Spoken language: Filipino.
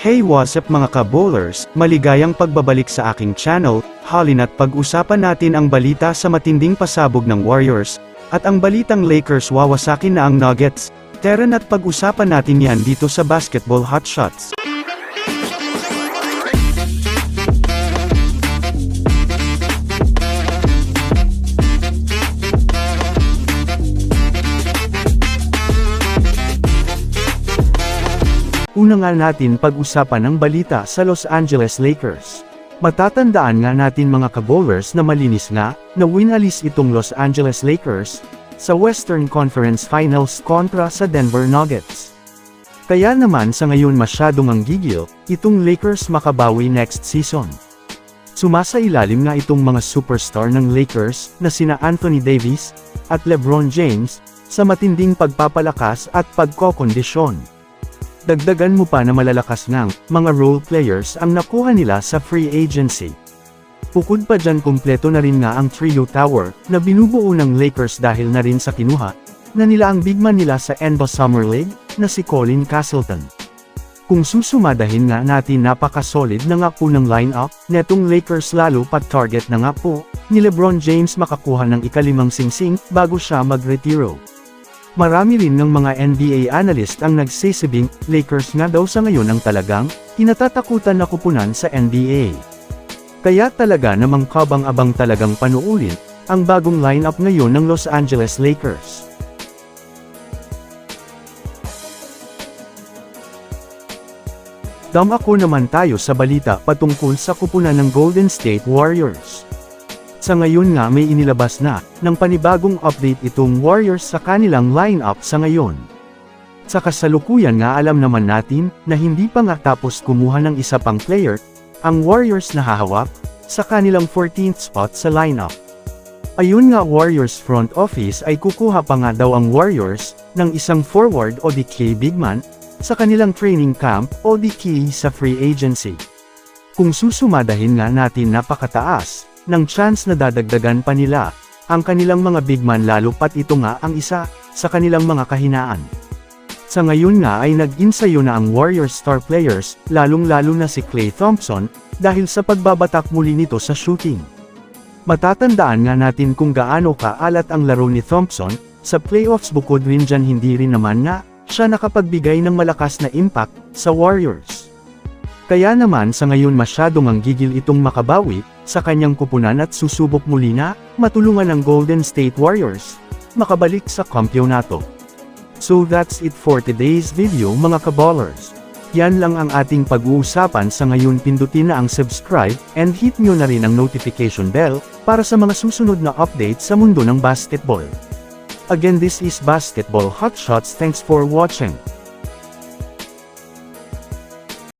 Hey what's up mga ka-bowlers, maligayang pagbabalik sa aking channel, halina't pag-usapan natin ang balita sa matinding pasabog ng Warriors, at ang balitang Lakers wawasakin na ang Nuggets. Tara na't pag-usapan natin yan dito sa Basketball Hotshots. Una nga natin pag-usapan ang balita sa Los Angeles Lakers. Matatandaan nga natin mga kabowlers na malinis nga, na winalis itong Los Angeles Lakers, sa Western Conference Finals kontra sa Denver Nuggets. Kaya naman sa ngayon masyadong ang gigil, itong Lakers makabawi next season. Sumasa ilalim nga itong mga superstar ng Lakers na sina Anthony Davis at LeBron James sa matinding pagpapalakas at pagkokondisyon. Dagdagan mo pa na malalakas ngang mga role players ang nakuha nila sa free agency. Bukod pa dyan kumpleto na rin nga ang trio tower na binubuo ng Lakers dahil na rin sa kinuha na nila ang bigman nila sa NBA Summer League na si Colin Castleton. Kung susumadahin nga natin napaka-solid na nga po ng lineup, netong Lakers lalo pat target na nga po, ni Lebron James makakuha ng ikalimang singsing bago siya magretiro. Marami rin ng mga NBA analyst ang nagsisabing, Lakers nga daw sa ngayon ang talagang, kinatatakutan na kupunan sa NBA. Kaya talaga namang kabang-abang talagang panuulin, ang bagong lineup ngayon ng Los Angeles Lakers. Dam ako naman tayo sa balita patungkol sa kupunan ng Golden State Warriors. Sa ngayon nga may inilabas na, ng panibagong update itong Warriors sa kanilang lineup sa ngayon. Sa kasalukuyan nga alam naman natin, na hindi pa nga tapos kumuha ng isa pang player, ang Warriors na hahawak, sa kanilang 14th spot sa lineup. Ayun nga Warriors front office ay kukuha pa nga daw ang Warriors, ng isang forward o di key big man, sa kanilang training camp o key sa free agency. Kung susumadahin nga natin napakataas, ng chance na dadagdagan pa nila, ang kanilang mga big man lalo pat ito nga ang isa, sa kanilang mga kahinaan. Sa ngayon nga ay nag-insayo na ang Warriors star players, lalong-lalo na si Klay Thompson, dahil sa pagbabatak muli nito sa shooting. Matatandaan nga natin kung gaano kaalat ang laro ni Thompson, sa playoffs bukod rin dyan hindi rin naman nga, siya nakapagbigay ng malakas na impact, sa Warriors. Kaya naman sa ngayon masyadong ang gigil itong makabawi, sa kanyang kupunan at susubok muli na, matulungan ng Golden State Warriors, makabalik sa kampyonato. So that's it for today's video mga kaballers. Yan lang ang ating pag-uusapan sa ngayon pindutin na ang subscribe, and hit nyo na rin ang notification bell, para sa mga susunod na update sa mundo ng basketball. Again this is Basketball Hotshots thanks for watching.